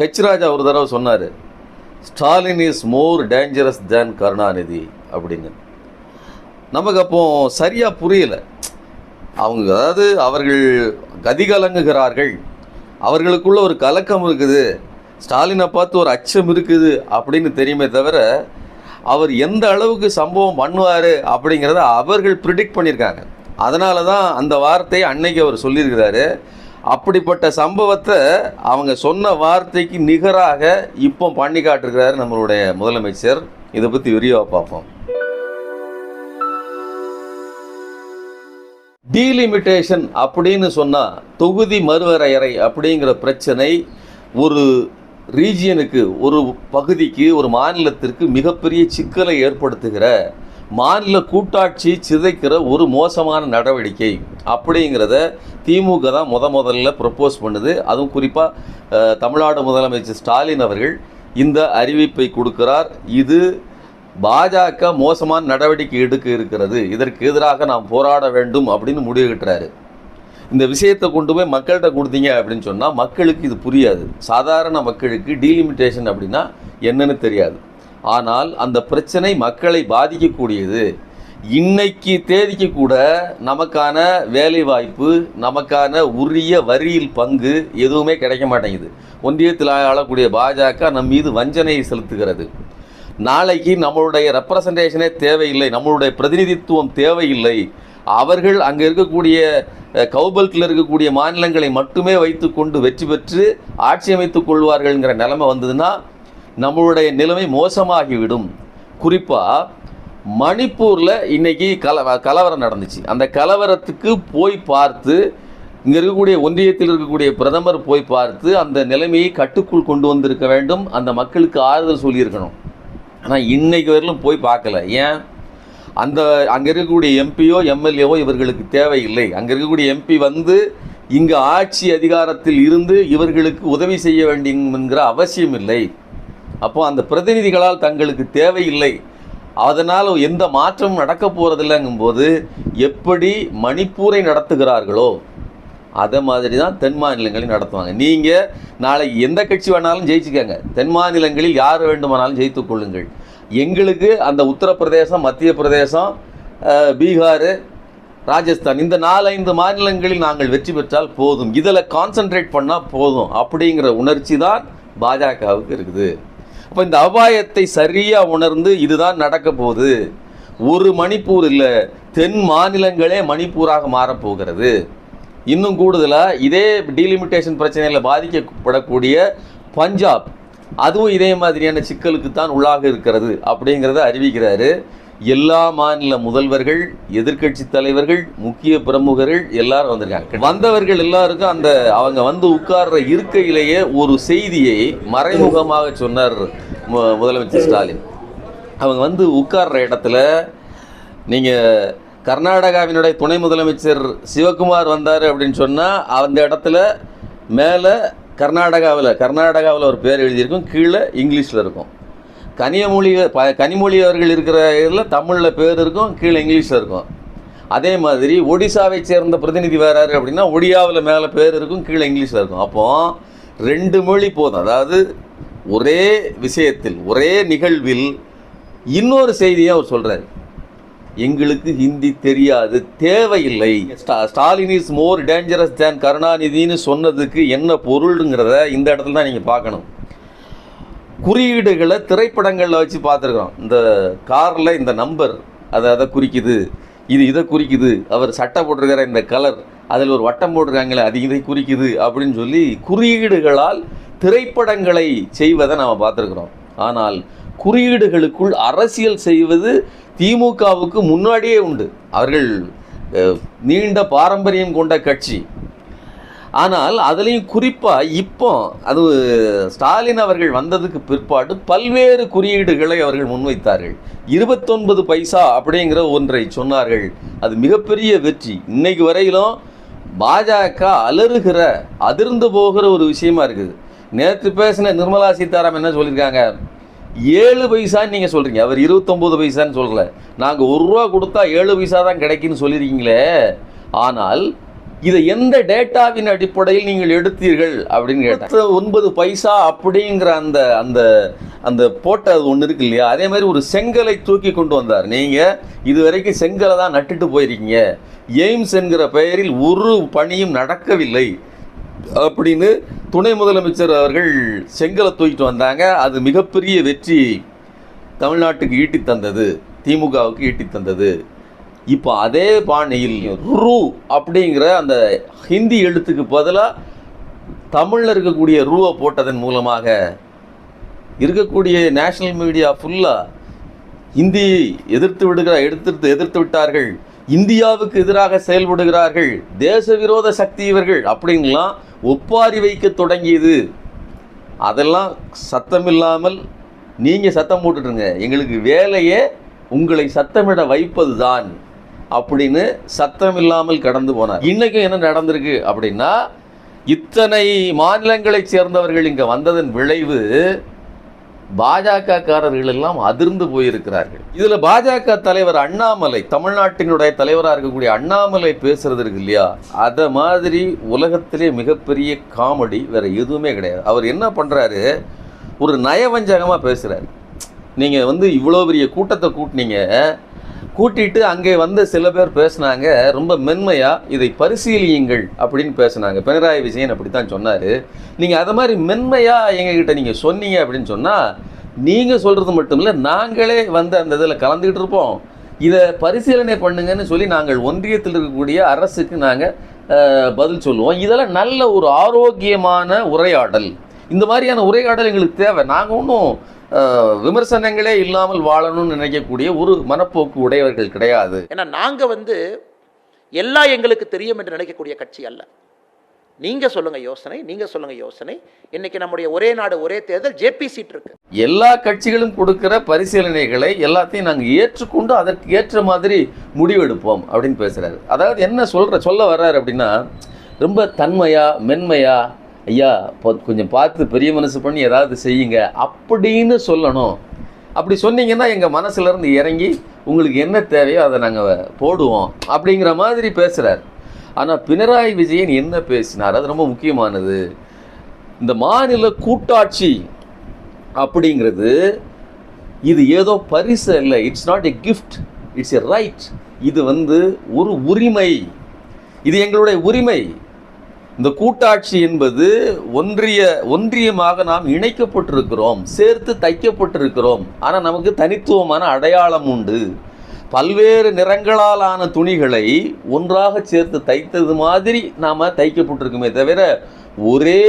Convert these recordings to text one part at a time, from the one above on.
H ராஜா ஒரு தடவை சொன்னார் Stalin is more dangerous than Karunanidhi அப்படின்னு. நமக்கு அப்போ சரியாக புரியல. அவங்க அதாவது அவர்கள் கதி கலங்குகிறார்கள். அவர்களுக்குள்ள ஒரு கலக்கம் இருக்குது. ஸ்டாலினை பார்த்து ஒரு அச்சம் இருக்குது அப்படின்னு தெரியுமே தவிர அவர் எந்த அளவுக்கு சம்பவம் பண்ணுவார் அப்படிங்கிறத அவர்கள் ப்ரிடிக்ட் பண்ணியிருக்காங்க. அதனால தான் அந்த வார்த்தையை அன்னைக்கு அவர் சொல்லியிருக்கிறாரு. அப்படிப்பட்ட சம்பவத்தை அவங்க சொன்ன வார்த்தைக்கு நிகராக இப்போ பண்ணி காட்டிருக்கிறாரு நம்மளுடைய முதலமைச்சர். இதை பற்றி விரிவாக பார்ப்போம். டீலிமிட்டேஷன் அப்படின்னு சொன்னால் தொகுதி மறுவரையறை அப்படிங்கிற பிரச்சனை ஒரு ரீஜியனுக்கு ஒரு பகுதிக்கு ஒரு மாநிலத்திற்கு மிகப்பெரிய சிக்கலை ஏற்படுத்துகிற மாநில கூட்டாட்சி சிதைக்கிற ஒரு மோசமான நடவடிக்கை அப்படிங்கிறத திமுக தான் முத முதல்ல ப்ரப்போஸ் பண்ணுது. அதுவும் குறிப்பாக தமிழ்நாடு முதலமைச்சர் ஸ்டாலின் அவர்கள் இந்த அறிவிப்பை கொடுக்கிறார். இது பாஜக மோசமான நடவடிக்கை எடுக்க இருக்கிறது. இதற்கு எதிராக நாம் போராட வேண்டும் அப்படின்னு முடிவுகிட்டுறாரு இந்த விஷயத்தை கொண்டு போய் மக்கள்கிட்ட கொடுத்தீங்க அப்படின்னு சொன்னால் மக்களுக்கு இது புரியாது. சாதாரண மக்களுக்கு டீலிமிட்டேஷன் அப்படின்னா என்னன்னு தெரியாது. ஆனால் அந்த பிரச்சனை மக்களை பாதிக்கக்கூடியது. இன்னைக்கு தேதிக்கு கூட நமக்கான வேலை வாய்ப்பு நமக்கான உரிய வரியில் பங்கு எதுவுமே கிடைக்க மாட்டேங்குது. ஒன்றியத்தில் ஆளக்கூடிய பாஜக நம் மீது வஞ்சனையை செலுத்துகிறது. நாளைக்கு நம்மளுடைய ரெப்ரசன்டேஷனே தேவையில்லை நம்மளுடைய பிரதிநிதித்துவம் தேவையில்லை. அவர்கள் அங்கே இருக்கக்கூடிய கௌபல்கில் இருக்கக்கூடிய மாநிலங்களை மட்டுமே வைத்துக்கொண்டு வெற்றி பெற்று ஆட்சி அமைத்துக் கொள்வார்கள்ங்கிற நிலைமை வந்ததுன்னா நம்மளுடைய நிலைமை மோசமாகிவிடும். குறிப்பாக மணிப்பூரில் இன்றைக்கி கல கலவரம் நடந்துச்சு. அந்த கலவரத்துக்கு போய் பார்த்து இங்கே இருக்கக்கூடிய ஒன்றியத்தில் இருக்கக்கூடிய பிரதமர் போய் பார்த்து அந்த நிலைமையை கட்டுக்குள் கொண்டு வந்திருக்க வேண்டும். அந்த மக்களுக்கு ஆறுதல் சொல்லியிருக்கணும். ஆனால் இன்றைக்கு வரையிலும் போய் பார்க்கல. ஏன்? அந்த அங்கே இருக்கக்கூடிய எம்பியோ எம்எல்ஏவோ இவர்களுக்கு தேவையில்லை. அங்கே இருக்கக்கூடிய எம்பி வந்து இங்கு ஆட்சி அதிகாரத்தில் இருந்து இவர்களுக்கு உதவி செய்ய வேண்டும் என்கிற அவசியம் இல்லை அப்போ அந்த பிரதிநிதிகளால் தங்களுக்கு தேவையில்லை. அதனால் எந்த மாற்றமும் நடக்க போகிறதில்லைங்கும்போது எப்படி மணிப்பூரை நடத்துகிறார்களோ அதை மாதிரி தான் தென் மாநிலங்களில் நடத்துவாங்க. நீங்கள் நாளை எந்த கட்சி வேணாலும் ஜெயிச்சுக்கோங்க. தென் மாநிலங்களில் யார் வேண்டுமானாலும் ஜெயித்து கொள்ளுங்கள். எங்களுக்கு அந்த உத்தரப்பிரதேசம் மத்திய பிரதேசம் பீகார் ராஜஸ்தான் இந்த நாலஞ்சு மாநிலங்களில் நாங்கள் வெற்றி பெற்றால் போதும். இதில் கான்சென்ட்ரேட் பண்ணால் போதும். அப்படிங்கிற உணர்ச்சி தான் பாஜகவுக்கு இருக்குது. அப்போ இந்த அபாயத்தை சரியாக உணர்ந்து இதுதான் நடக்க போகுது. ஒரு மணிப்பூர் இல்லை தென் மாநிலங்களே மணிப்பூராக மாறப்போகிறது இன்னும் கூடுதலாக இதே டீலிமிட்டேஷன் பிரச்சனையில் பாதிக்கப்படக்கூடிய பஞ்சாப் அதுவும் இதே மாதிரியான சிக்கலுக்கு தான் உள்ளாக இருக்கிறது அப்படிங்கிறத அறிவிக்கிறாரு. எல்லா மாநில முதல்வர்கள் எதிர்க்கட்சி தலைவர்கள் முக்கிய பிரமுகர்கள் எல்லாரும் வந்திருக்காங்க. வந்தவர்கள் எல்லாருக்கும் அந்த அவங்க வந்து உட்கார்ற இருக்கையிலேயே ஒரு செய்தியை மறைமுகமாக சொன்னார் மு- முதலமைச்சர் ஸ்டாலின். அவங்க வந்து உட்கார்ற இடத்துல நீங்கள் கர்நாடகாவினுடைய துணை முதலமைச்சர் சிவகுமார் வந்தார் அப்படின்னு சொன்னால் அந்த இடத்துல மேலே கர்நாடகாவில் கர்நாடகாவில் ஒரு பேர் எழுதியிருக்கும் கீழே இங்கிலீஷில் இருக்கும். கனியமொழி ப கனிமொழி அவர்கள் இருக்கிற இதில் தமிழில் பேர் இருக்கும் கீழே இங்கிலீஷில் இருக்கும். அதே மாதிரி ஒடிசாவை சேர்ந்த பிரதிநிதி வராரு அப்படின்னா ஒடியாவில் மேலே பேர் இருக்கும் கீழே இங்கிலீஷில் இருக்கும். அப்போ ரெண்டு மொழி போதும். அதாவது ஒரே விஷயத்தில் ஒரே நிகழ்வில் இன்னொரு செய்தியை அவர் சொல்கிறார் எங்களுக்கு ஹிந்தி தெரியாது தேவையில்லை. ஸ்டா- Stalin is more dangerous than கருணாநிதின்னு சொன்னதுக்கு என்ன பொருளுங்கிறத இந்த இடத்துல தான் நீங்கள் பார்க்கணும். குறியீடுகளை திரைப்படங்களில் வச்சு பார்த்துருக்கோம் இந்த காரில் இந்த நம்பர் அதை அதை குறிக்குது இது இதை குறிக்குது அவர் சட்டை போட்டிருக்கிற இந்த கலர் அதில் ஒரு வட்டம் போட்டிருக்காங்களே அது இதை குறிக்குது அப்படின்னு சொல்லி குறியீடுகளால் திரைப்படங்களை செய்வதை நாம் பார்த்துருக்குறோம். ஆனால் குறியீடுகளுக்குள் அரசியல் செய்வது திமுகவுக்கு முன்னாடியே உண்டு. அவர்கள் நீண்ட பாரம்பரியம் கொண்ட கட்சி. ஆனால் அதுலேயும் குறிப்பாக இப்போ அது ஸ்டாலின் அவர்கள் வந்ததுக்கு பிற்பாடு பல்வேறு குறியீடுகளை அவர்கள் முன்வைத்தார்கள். இருபத்தொன்பது பைசா அப்படிங்கிற ஒன்றை சொன்னார்கள். அது மிகப்பெரிய வெற்றி. இன்னைக்கு வரையிலும் பாஜக அலறுகிற அதிர்ந்து போகிற ஒரு விஷயமா இருக்குது. நேற்று பேசின நிர்மலா சீதாராமன் என்ன சொல்லியிருக்காங்க? ஏழு பைசான்னு நீங்கள் சொல்கிறீங்க அவர் இருபத்தொம்போது பைசான்னு சொல்லலை. நாங்கள் ஒரு ரூபா கொடுத்தா ஏழு பைசா தான் கிடைக்குன்னு சொல்லியிருக்கீங்களே. ஆனால் இதை எந்த டேட்டாவின் அடிப்படையில் நீங்கள் எடுத்தீர்கள் அப்படின்னு கேட்டேன். ஒன்பது பைசா அப்படிங்கிற அந்த அந்த அந்த போட்ட அது ஒன்று இருக்கு இல்லையா? அதே மாதிரி ஒரு செங்கலை தூக்கி கொண்டு வந்தார். நீங்கள் இது வரைக்கும் செங்கலை தான் நட்டுட்டு போயிருக்கீங்க. எய்ம்ஸ் என்கிற பெயரில் ஒரு பணியும் நடக்கவில்லை அப்படின்னு துணை முதலமைச்சர் அவர்கள் செங்கலை தூக்கிட்டு வந்தாங்க. அது மிகப்பெரிய வெற்றி தமிழ்நாட்டுக்கு ஈட்டி தந்தது திமுகவுக்கு ஈட்டி தந்தது. இப்போ அதே பாணியில் ரூ அப்படிங்கிற அந்த ஹிந்தி எழுத்துக்கு பதிலாக தமிழில் இருக்கக்கூடிய ரூவை போட்டதன் மூலமாக இருக்கக்கூடிய நேஷனல் மீடியா ஃபுல்லாக இந்தி எதிர்த்து விடுகிற எடுத்து எதிர்த்து விட்டார்கள். இந்தியாவுக்கு எதிராக செயல்படுகிறார்கள். தேச விரோத சக்தி இவர்கள் அப்படின்லாம் ஒப்பாரி வைக்க தொடங்கியது. அதெல்லாம் சத்தமில்லாமல் நீங்கள் சத்தம் போட்டுட்டுருங்க. எங்களுக்கு வேலையே உங்களை சத்தமிட வைப்பது தான் அப்படின்னு சத்தம் இல்லாமல் கடந்து போனார். இன்றைக்கும் என்ன நடந்திருக்கு அப்படின்னா இத்தனை மாநிலங்களைச் சேர்ந்தவர்கள் இங்கே வந்ததன் விளைவு பாஜகக்காரர்கள் எல்லாம் அதிர்ந்து போயிருக்கிறார்கள். இதில் பாஜக தலைவர் அண்ணாமலை தமிழ்நாட்டினுடைய தலைவராக இருக்கக்கூடிய அண்ணாமலை பேசுறது இருக்கு இல்லையா? அதை மாதிரி உலகத்திலே மிகப்பெரிய காமெடி வேற எதுவுமே கிடையாது. அவர் என்ன பண்ணுறாரு ஒரு நயவஞ்சகமாக பேசுகிறாரு நீங்கள் வந்து இவ்வளோ பெரிய கூட்டத்தை கூட்டினீங்க கூட்டிட்டு அங்கே வந்த சில பேர் பேசினாங்க ரொம்ப மென்மையாக இதை பரிசீலியுங்கள் அப்படின்னு பேசுனாங்க. பினராயி விஜயன் அப்படி தான் சொன்னார். நீங்கள் அதை மாதிரி மென்மையாக எங்ககிட்ட நீங்கள் சொன்னீங்க அப்படின்னு சொன்னால் நீங்கள் சொல்கிறது மட்டும் இல்லை நாங்களே வந்து அந்த இதில் கலந்துக்கிட்டு இருப்போம். இதை பரிசீலனை பண்ணுங்கன்னு சொல்லி நாங்கள் ஒன்றியத்தில் இருக்கக்கூடிய அரசுக்கு நாங்கள் பதில் சொல்லுவோம். இதெல்லாம் நல்ல ஒரு ஆரோக்கியமான உரையாடல். இந்த மாதிரியான உரையாடல் எங்களுக்கு தேவை. நாங்கள் ஒன்றும் விமர்சனங்களே இல்லாமல் வாழணும்னு நினைக்கக்கூடிய ஒரு மனப்போக்கு உடையவர்கள் கிடையாது. ஏன்னா நாங்க வந்து எல்லாம் எங்களுக்கு தெரியும் என்று நினைக்கக்கூடிய கட்சி அல்ல. நீங்க சொல்லுங்க யோசனை நீங்க சொல்லுங்க யோசனை. இன்னைக்கு நம்முடைய ஒரே நாடு ஒரே தேர்தல் ஜேபி சீட் இருக்கு. எல்லா கட்சிகளும் கொடுக்கிற பரிசீலனைகளை எல்லாத்தையும் நாங்கள் ஏற்றுக்கொண்டு அதற்கு ஏற்ற மாதிரி முடிவெடுப்போம் அப்படின்னு பேசுறாரு. அதாவது என்ன சொல்ற சொல்ல வர்றாரு அப்படின்னா ரொம்ப தன்மையா மென்மையா ஐயா கொஞ்சம் பார்த்து பெரிய மனசு பண்ணி ஏதாவது செய்யுங்க அப்படின்னு சொல்லணும். அப்படி சொன்னீங்கன்னா எங்கள் மனசுலேருந்து இறங்கி உங்களுக்கு என்ன தேவையோ அதை நாங்கள் போடுவோம் அப்படிங்கிற மாதிரி பேசுகிறார் ஆனால் பினராயி விஜயன் என்ன பேசினார்? அது ரொம்ப முக்கியமானது. இந்த மாநில கூட்டாட்சி அப்படிங்கிறது இது ஏதோ பரிசு இல்லை it's not a gift it's a right இது வந்து ஒரு உரிமை. இது எங்களுடைய உரிமை. இந்த கூட்டாட்சி என்பது ஒன்றிய ஒன்றியமாக நாம் இணைக்கப்பட்டிருக்கிறோம் சேர்த்து தைக்கப்பட்டிருக்கிறோம். ஆனால் நமக்கு தனித்துவமான அடையாளம் உண்டு. பல்வேறு நிறங்களாலான துணிகளை ஒன்றாக சேர்த்து தைத்தது மாதிரி நாம் தைக்கப்பட்டிருக்குமே தவிர ஒரே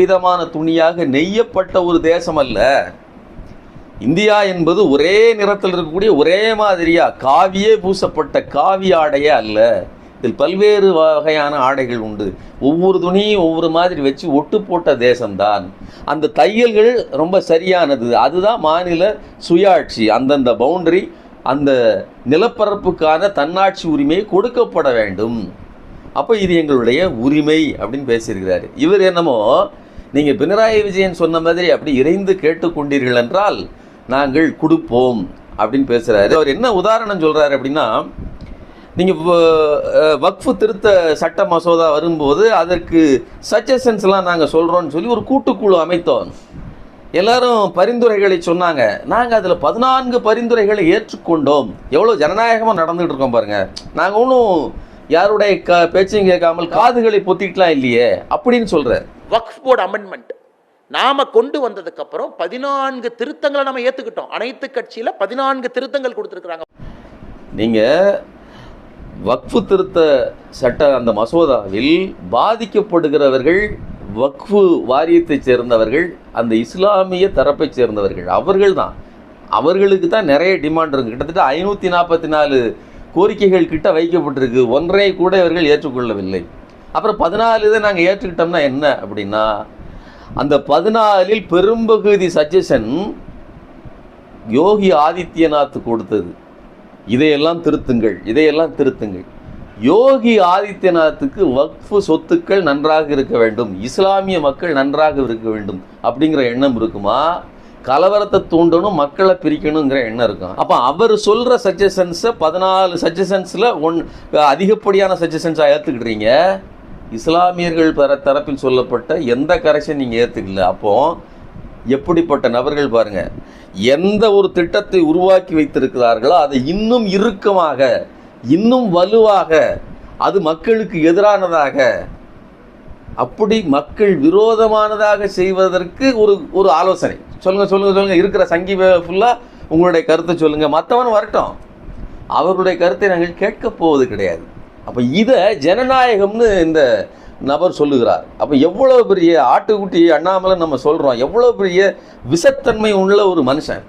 விதமான துணியாக நெய்யப்பட்ட ஒரு தேசம் அல்ல இந்தியா என்பது ஒரே நிறத்தில் இருக்கக்கூடிய ஒரே மாதிரியாக காவியே பூசப்பட்ட காவி ஆடையே அல்ல. இதில் பல்வேறு வகையான ஆடைகள் உண்டு. ஒவ்வொரு துணியும் ஒவ்வொரு மாதிரி வச்சு ஒட்டு போட்ட தேசம்தான். அந்த தையல்கள் ரொம்ப சரியானது. அதுதான் மாநில சுயாட்சி. அந்தந்த பவுண்டரி அந்த நிலப்பரப்புக்கான தன்னாட்சி உரிமை கொடுக்கப்பட வேண்டும். அப்போ இது எங்களுடைய உரிமை அப்படின்னு பேசியிருக்கிறார். இவர் என்னமோ நீங்கள் பினராயி விஜயன் சொன்ன மாதிரி அப்படி இறைந்து கேட்டுக்கொண்டீர்கள் என்றால் நாங்கள் கொடுப்போம் அப்படின்னு பேசுகிறாரு அவர் என்ன உதாரணம் சொல்கிறாரு அப்படின்னா நீங்கள் வக்ஃபு திருத்த சட்ட மசோதா வரும்போது அதற்கு சஜஷன்ஸ்லாம் நாங்கள் சொல்கிறோன்னு சொல்லி ஒரு கூட்டுக்குழு அமைத்தோம். எல்லாரும் பரிந்துரைகளை சொன்னாங்க. நாங்கள் அதில் பதினான்கு பரிந்துரைகளை ஏற்றுக்கொண்டோம். எவ்வளோ ஜனநாயகமாக நடந்துகிட்டு இருக்கோம் பாருங்க. நாங்கள் ஒன்றும் யாருடைய க பேச்சையும் கேட்காமல் காதுகளை பொத்திட்டுலாம் இல்லையே அப்படின்னு சொல்கிறார் வக்ஃப் போர்டு அமெண்ட்மெண்ட் நாம கொண்டு வந்ததுக்கு அப்புறம் பதினான்கு திருத்தங்களை நம்ம ஏத்துக்கிட்டோம். அனைத்து கட்சியில பதினான்கு திருத்தங்கள் கொடுத்திருக்கிறாங்க. நீங்கள் வக்ஃபு திருத்த சட்ட அந்த மசோதாவில் பாதிக்கப்படுகிறவர்கள் வக்ஃபு வாரியத்தைச் சேர்ந்தவர்கள் அந்த இஸ்லாமிய தரப்பைச் சேர்ந்தவர்கள் அவர்கள் தான். அவர்களுக்கு தான் நிறைய டிமாண்ட் இருக்குது கிட்டத்தட்ட ஐநூற்றி நாற்பத்தி நாலு கோரிக்கைகள் கிட்ட வைக்கப்பட்டிருக்கு. ஒன்றை கூட இவர்கள் ஏற்றுக்கொள்ளவில்லை. அப்புறம் பதினாலு இதை நாங்கள் ஏற்றுக்கிட்டோம்னா என்ன அப்படின்னா அந்த பதினாலில் பெரும்பகுதி சஜஷன் யோகி ஆதித்யநாத் கொடுத்தது. இதையெல்லாம் திருத்துங்கள் இதையெல்லாம் திருத்துங்கள். யோகி ஆதித்யநாத்துக்கு வக்ஃபு சொத்துக்கள் நன்றாக இருக்க வேண்டும். இஸ்லாமிய மக்கள் நன்றாக இருக்க வேண்டும் அப்படிங்கிற எண்ணம் இருக்குமா? கலவரத்தை தூண்டணும் மக்களை பிரிக்கணுங்கிற எண்ணம் இருக்கும். அப்போ அவர் சொல்கிற சஜஷன்ஸை பதினாலு சஜஷன்ஸில் ஒன் அதிகப்படியான சஜஷன்ஸாக ஏற்றுக்கிடுறீங்க இஸ்லாமியர்கள் பெற தரப்பில் சொல்லப்பட்ட எந்த கரெக்ஷன் நீங்கள் ஏற்றுக்கல அப்போது எப்படிப்பட்ட நபர்கள் பாருங்கள் எந்த ஒரு திட்டத்தை உருவாக்கி வைத்திருக்கிறார்களோ அதை இன்னும் இறுக்கமாக இன்னும் வலுவாக அது மக்களுக்கு எதிரானதாக அப்படி மக்கள் விரோதமானதாக செய்வதற்கு ஒரு ஒரு ஆலோசனை. சொல்லுங்கள் சொல்லுங்கள் சொல்லுங்கள் இருக்கிற சங்கி ஃபுல்லாக உங்களுடைய கருத்தை சொல்லுங்கள் மற்றவன் வரட்டும். அவர்களுடைய கருத்தை நாங்கள் கேட்க போவது கிடையாது. அப்போ இதை ஜனநாயகம்னு இந்த நபர் சொல்லுகிறார். அப்போ எவ்வளோ பெரிய ஆட்டுக்குட்டி அண்ணாமலை நம்ம சொல்கிறோம் எவ்வளோ பெரிய விஷத்தன்மை உள்ள ஒரு மனுஷன்.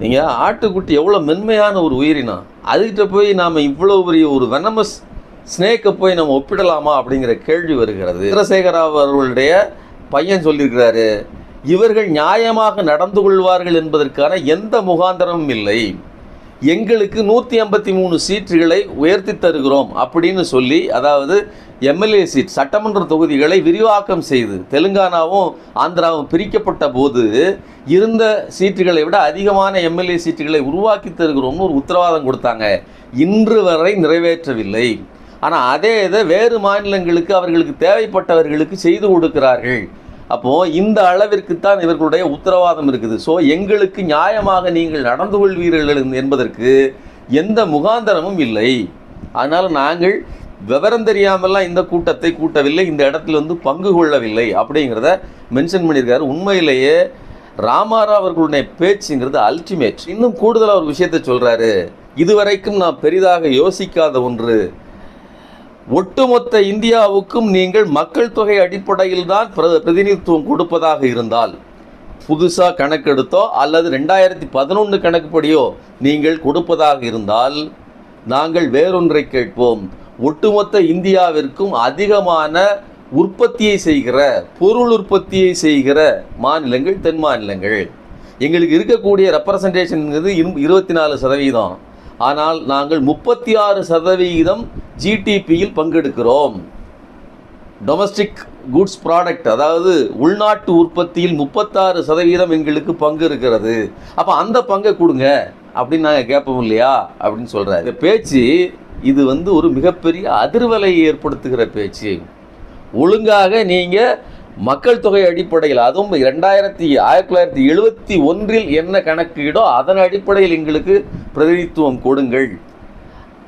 நீங்கள் ஆட்டுக்குட்டி எவ்வளோ மென்மையான ஒரு உயிரினம் அதுகிட்ட போய் நாம் இவ்வளோ பெரிய ஒரு வெனமஸ் ஸ்னேக்கை போய் நம்ம ஒப்பிடலாமா அப்படிங்கிற கேள்வி வருகிறது. சந்திரசேகர அவர்களுடைய பையன் சொல்லியிருக்கிறாரு இவர்கள் நியாயமாக நடந்து கொள்வார்கள் என்பதற்கான எந்த முகாந்திரமும் இல்லை. எங்களுக்கு நூற்றி ஐம்பத்தி மூணு சீட்டுகளை உயர்த்தி தருகிறோம் அப்படின்னு சொல்லி அதாவது எம்எல்ஏ சீட் சட்டமன்ற தொகுதிகளை விரிவாக்கம் செய்து தெலுங்கானாவும் ஆந்திராவும் பிரிக்கப்பட்ட போது இருந்த சீட்டுகளை விட அதிகமான எம்எல்ஏ சீட்டுகளை உருவாக்கி தருகிறோம்னு ஒரு உத்தரவாதம் கொடுத்தாங்க. இன்று வரை நிறைவேற்றவில்லை. ஆனால் அதே இதை வேறு மாநிலங்களுக்கு அவர்களுக்கு தேவைப்பட்டவர்களுக்கு செய்து கொடுக்கிறார்கள். அப்போது இந்த அளவிற்குத்தான் இவர்களுடைய உத்தரவாதம் இருக்குது. ஸோ எங்களுக்கு நியாயமாக நீங்கள் நடந்து கொள்வீர்கள் என்பதற்கு எந்த முகாந்தரமும் இல்லை. அதனால் நாங்கள் விவரம் தெரியாமலாம் இந்த கூட்டத்தை கூட்டவில்லை இந்த இடத்துல வந்து பங்கு கொள்ளவில்லை அப்படிங்கிறத மென்ஷன் பண்ணியிருக்காரு. உண்மையிலேயே ராமாராவ் அவர்களுடைய பேச்சுங்கிறது அல்டிமேட் இன்னும் கூடுதலாக ஒரு விஷயத்தை சொல்கிறாரு இதுவரைக்கும் நான் பெரிதாக யோசிக்காத ஒன்று. ஒட்டுமொத்த இந்தியாவுக்கும் நீங்கள் மக்கள் தொகை அடிப்படையில் தான் பிர- பிரதிநிதித்துவம் கொடுப்பதாக இருந்தால் புதுசாக கணக்கெடுத்தோ அல்லது ரெண்டாயிரத்தி பதினொன்று கணக்குப்படியோ நீங்கள் கொடுப்பதாக இருந்தால் நாங்கள் வேறொன்றை கேட்போம். ஒட்டுமொத்த இந்தியாவிற்கும் அதிகமான உற்பத்தியை செய்கிற பொருள் உற்பத்தியை செய்கிற மாநிலங்கள் தென் மாநிலங்கள். எங்களுக்கு இருக்கக்கூடிய ரெப்ரசன்டேஷனுங்கிறது இருபத்தி நாலு சதவீதம். ஆனால் நாங்கள் முப்பத்தி ஆறு சதவீதம் ஜிடிபியில் பங்கெடுக்கிறோம். டொமஸ்டிக் குட்ஸ் ப்ராடக்ட் அதாவது உள்நாட்டு உற்பத்தியில் முப்பத்தாறு சதவீதம் எங்களுக்கு பங்கு இருக்கிறது. அப்போ அந்த பங்கை கொடுங்க அப்படின்னு நாங்கள் கேட்போம் இல்லையா அப்படின்னு சொல்கிறார் இந்த பேச்சு இது வந்து ஒரு மிகப்பெரிய அதிர்வலையை ஏற்படுத்துகிற பேச்சு. ஒழுங்காக நீங்கள் மக்கள் தொகை அடிப்படையில் அதுவும் ரெண்டாயிரத்தி ஆயிரத்தி தொள்ளாயிரத்தி எழுபத்தி ஒன்றில் என்ன கணக்கீடோ அதன் அடிப்படையில் எங்களுக்கு பிரதிநிதித்துவம் கொடுங்கள்.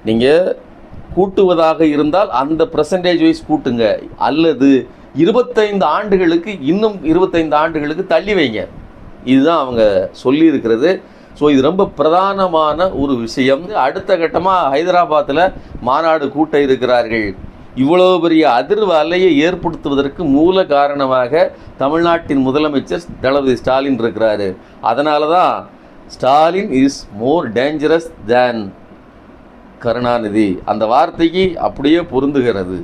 நீங்கள் கூட்டுவதாக இருந்தால் அந்த பர்சன்டேஜ் வைஸ் கூட்டுங்க. அல்லது இருபத்தைந்து ஆண்டுகளுக்கு இன்னும் இருபத்தைந்து ஆண்டுகளுக்கு தள்ளி வைங்க. இதுதான் அவங்க சொல்லியிருக்கிறது. ஸோ இது ரொம்ப பிரதானமான ஒரு விஷயம். அடுத்த கட்டமாக ஹைதராபாத்தில் மாநாடு கூட்ட இருக்கிறார்கள். இவ்வளவு பெரிய அதிர்வு அலையை ஏற்படுத்துவதற்கு மூல காரணமாக தமிழ்நாட்டின் முதலமைச்சர் தளபதி ஸ்டாலின் இருக்கிறாரு. அதனால தான் Stalin is more dangerous than Karunanidhi. அந்த வார்த்தைக்கு அப்படியே பொருந்துகிறது.